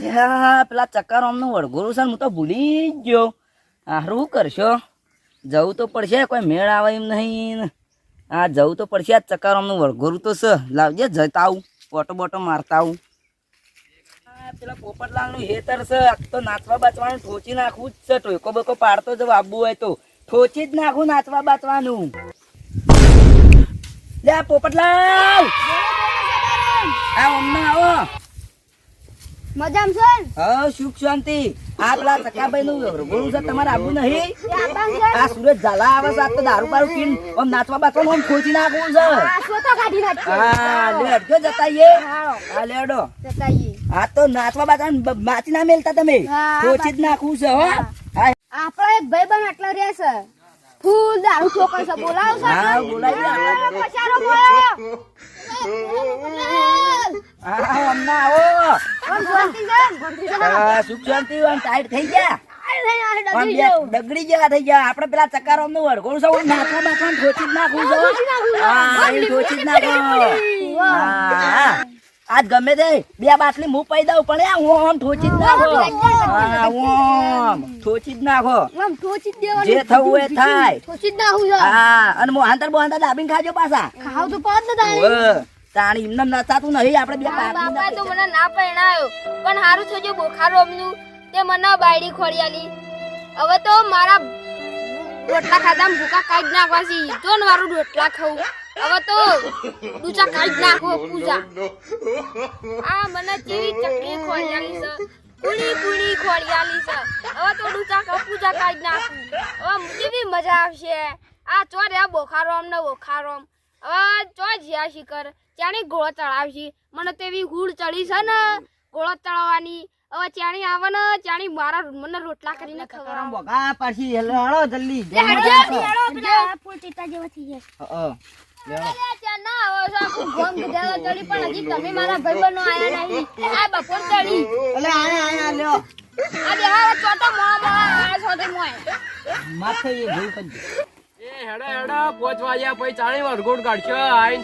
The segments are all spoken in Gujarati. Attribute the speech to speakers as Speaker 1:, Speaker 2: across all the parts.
Speaker 1: હા પેલા ચક્કર આમનું વળઘોરું છે હું તો ભૂલી જ ગયો. હારું કરશો? જવું તો પડશે, કોઈ મેળ આવે એમ નહીં. હા, જવું તો પડશે, આ ચક્કર આમનું વળઘોરું તો છે. લાવજે, જતા આવું, બોટો બોટો મારતા આવું. પેલા પોપટલાલનું હેતર છે તો નાચવા બાચવાનું ઠોચી નાખવું જ છે. ટોયકો બોકો પાડતો જ વાબવું હોય તો. ઠોચી જ નાખું નાચવા બાચવાનું. લે પોપટલાલ! આ અમને આવો.
Speaker 2: મજામાં છો?
Speaker 1: હા સુખ શાંતિ. આ પેલા ચકાભાઈ નું વળગોરું છે તમારે આવું નહીં? આ સુરત ઝાલા આવે છે આ તો દારૂ બારૂ પીન આમ નાચવા બાચવાનું આમ ખોચી નાખવું છે. હા લે અડજો જતાઈએ. હા
Speaker 2: લેડો.
Speaker 1: આ તો નાચવા બાચવાનું માચી ના મેલતા તમે. ખોચી જ નાખવું છે હો.
Speaker 2: આપણો એક ભાઈબંધ આટલો રહે છે. ફૂલ દારૂ છોકરો છે. બોલાવો છો
Speaker 1: હા, બોલાવી દે.
Speaker 2: બોલાવો.
Speaker 1: આવો સુખ શાંતિ ટાઈટ થઈ ગયા. ડગડી જેવા થઈ ગયા. આપડે પેલા ચકારો નું વળગોળ સૌ નાચવા બાચવાનું ખોચી જ નાખવું છે. હા જ નાખો આજ ગમે તે બે બાટલી હું પૈ દઉં પણ હું આમ ઠોચી જ નાખો. હા ઓમ ઠોચી જ નાખો.
Speaker 2: આમ ઠોચી જ દેવાનું.
Speaker 1: જે થવું એ થાય.
Speaker 2: ઠોચી જ નાખું
Speaker 1: હા અને મોહાંતર બોહાંતર દાબીને ખાજો પાછા.
Speaker 2: ખાવ તો પાડ ને તાણી.
Speaker 1: તાણી એમને નચાતું નહીં આપણે બે
Speaker 3: બાપા તો મને ના પરણાયો. પણ હારું થયું બોખાર રોમનું તે મને બાયડી ખોડિયાલી હવે તો મારા રોટલા ખાધા ભૂકા કાઢી નાખવા છે જો ને રોટલા ખાવું હવે તો ડૂચા કાઢી નાખો પૂજા. આ મને કેવી ચકલી ખોડિયાલી છે. કુણી કુણી ખોડિયાલી છે. હવે તો કા પૂજા કાઢી નાખું. હવે કેવી મજા આવશે. આ ચો રે બોખારો અમને બોખારો હવે ચો જ્યા શિખર ત્યાંની ગોળો ચડાવશી. મને તેવી હુડ ચડી છે ને ગોળો ચડાવવાની. હવે ચાણી આવે ને ચાણી મારા મને રોટલા કરીને ખવડાવ.
Speaker 1: બોગા પાછી હેલો જલ્દી.
Speaker 4: હેડા હેડા વરઘોડ કાઢશો આઈને તો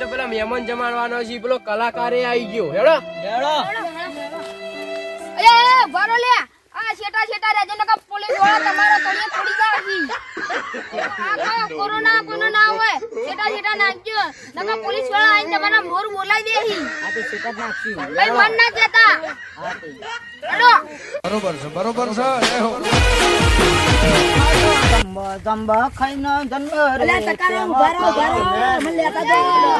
Speaker 4: પેલા મહેમાન જમાડવાનો છે. પેલો કલાકારે આવી ગયો. હેડો.
Speaker 3: હેડો. ભરો લે આ છેટા છેટા રહેજો નકા પોલીસવાળા તમારા તળિયે પડી જાવશી આ કોરોના કોનો ના હોય? છેટા છેટા નાખજો. નકા પોલીસવાળા આઈને તમારા મોર બોલાવી દેહી.
Speaker 1: આ તો સેટ
Speaker 3: ભાઈ મન ના કેતા
Speaker 1: હા
Speaker 5: બરોબર છે બરોબર છે.
Speaker 1: જંબ ખાઈને જંગર રે ઊભા રહો ઊભા મને લેતા જાઓ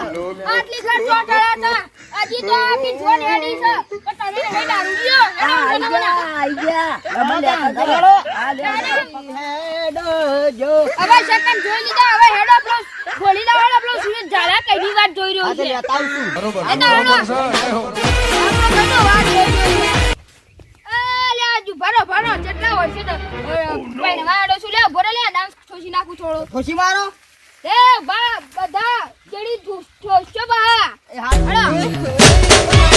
Speaker 3: આટલી ઘર ચોટાડ્યા હતા. હજી તો આખી જોન હેડી છે. પણ તમે નહીં દારૂ લ્યો
Speaker 1: આઈ ગયા આઈ ગયા. મને લેતા જાઓ આ લે હેડો જો.
Speaker 3: હવે સેકન્ડ જોઈ લીધા હવે હેડો પેલો ગોળી લાવાળો પેલો સુરેશ ઝાલા કઈની વાત જોઈ રહ્યો છે.
Speaker 1: લેતા આવશું
Speaker 5: બરોબર
Speaker 3: એ તો
Speaker 5: હો.
Speaker 3: વાત ભરો ભરો કેટલા હોય છે તો. ભાઈ લે ભરે લે ડાન્સ છોસી નાખું થોડો.
Speaker 1: મારો?
Speaker 3: એ બા બધા કેડી ઠોસ્યો બા.
Speaker 1: એ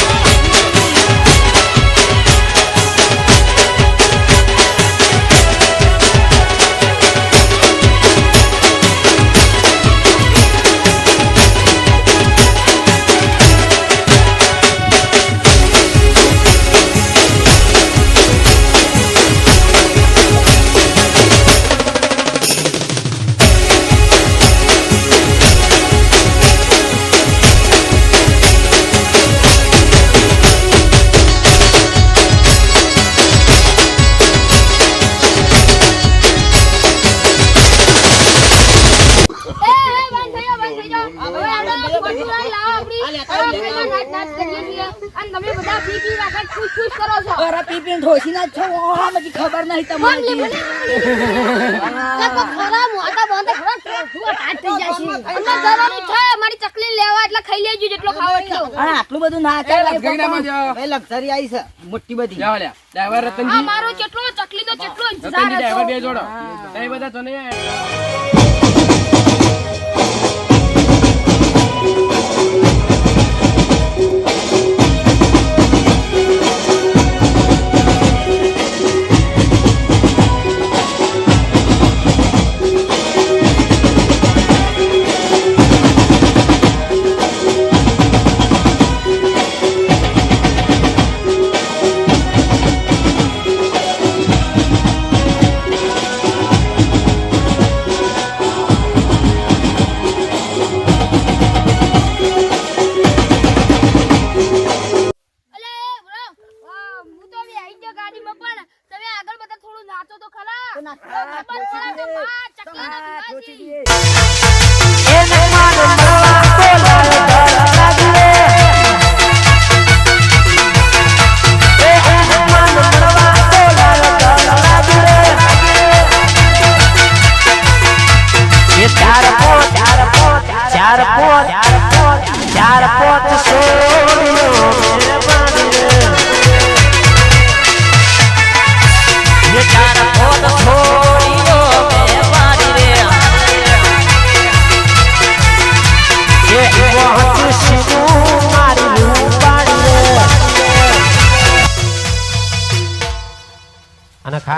Speaker 1: અરે પીપીને ઠોસી ના છો ઓમ ખબર નહીં તમને
Speaker 2: ખરા મોટા બંધ ખરા ઠોઠું ટાટ થઈ જશે
Speaker 3: અમને જવાનું થાય અમારી ચકલી લેવા એટલે ખાઈ લેજો જેટલો ખાવા એટલો.
Speaker 1: આ આટલું બધું ના ચાલે.
Speaker 4: લગીનામાં જાઓ.
Speaker 1: ભાઈ લક્ઝરી આવી છે મોટી બધી.
Speaker 4: ડ્રાઈવર રતનજી.
Speaker 3: મારો કેટલો ચકલી તો કેટલો
Speaker 4: ડ્રાઈવર બે જોડો. બધા તો નહીં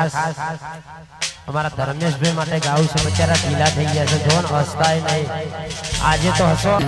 Speaker 6: ખાસ અમારા ધર્મેશભાઈ માટે ગાવું છે. બચારા ઢીલા થઈ ગયા છે. જોન હસતા નહીં. આજે તો હસો.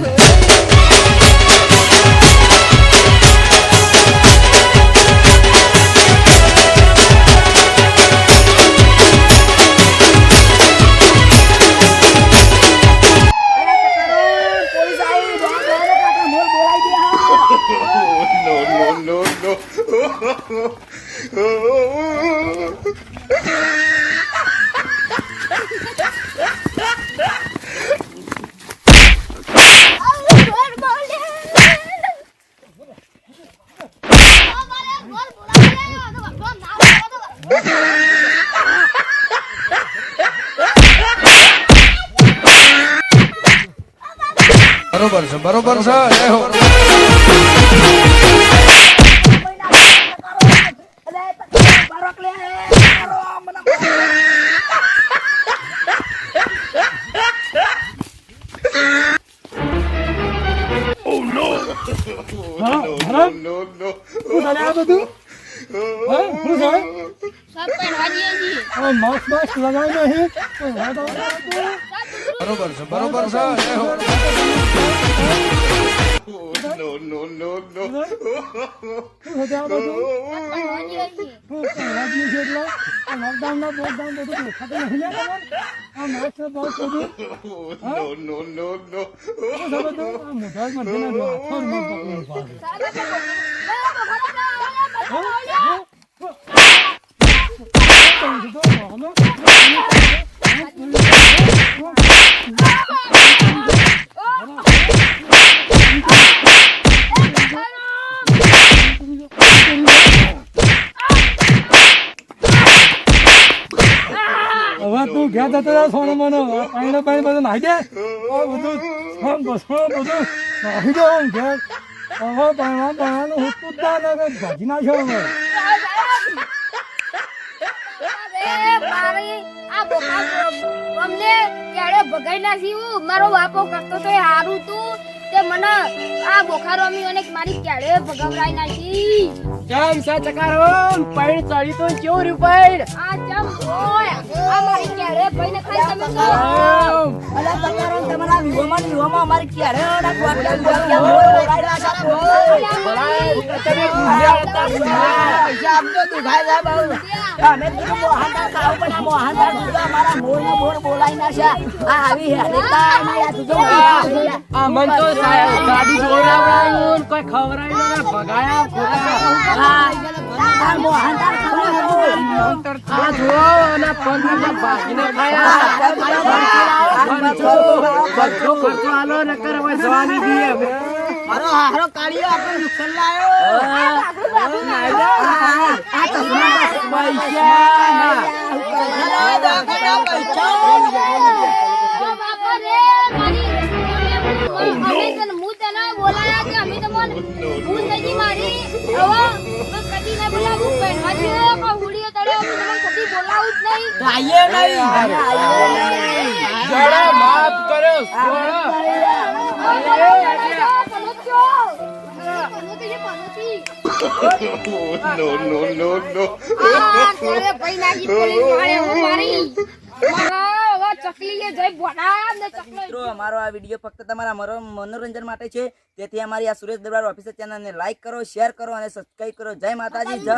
Speaker 5: બરોબર છે બરોબર છે જય હો
Speaker 3: સબ પહેરવા જઈએ છીએ
Speaker 5: બરોબર છે બરોબર છે જય હો
Speaker 3: પહેરવા જઈએ છીએ
Speaker 7: હવે તું ઘેર જતો રહે સોનું મને પાણી પાણી બધું નાખી દે. બધું બધું નાખી દે હું ઘેર. હવે પાણા પાણાનું હુતું જ ના ભાજી નાખ્યો હવે.
Speaker 3: અમને ક્યારે ભગાઈ નાખી હું મારો બાપો કરતો તો હારું તું. તે મને આ બોખારો અમી અને મારી ક્યારે ભગાવરાઈ નાખી?
Speaker 4: કેમ છે ચકારોમ પૈણ ચડી તો કેવું રહ્યું પૈણ
Speaker 3: આ જમ ઓય આ મારી ક્યારે પૈણ ખાઈ તમે તો
Speaker 1: અલા સકારામ તમારા વિહોમાં વિહોમાં અમારે ક્યારે દુખાય અમે કીધું મોહનદાર ખાવું પણ આ મોહનદાર કીધું અમારા મોરને મોર બોલાઈ ના છે આ આવી હેડતા ના યાર તું
Speaker 4: આ મન તો ગાડી જોડાવરાયું કોઈ ખવરાયું ને ભગાયા ખોટા
Speaker 1: આ મોહનદાર ખાવું
Speaker 4: આ જો અને પંદર ભાગીને ખાયા. ખર્ચો બધો ખર્ચો આલો ને કરે જવાની દીએ
Speaker 1: મારો હારો કાળિયો આપણે નુકસાન લાયો. આ તો
Speaker 3: પૈસા માફ રે ના
Speaker 4: માફ કરો સોળો
Speaker 1: મિત્રો અમારો આ વીડિયો ફક્ત તમારા મનો- મનોરંજન માટે છે. તેથી અમારી આ સુરેશ દરબાર ઓફિસર ચેનલને લાઈક કરો શેર કરો અને સબસ્ક્રાઈબ કરો. જય માતાજી જય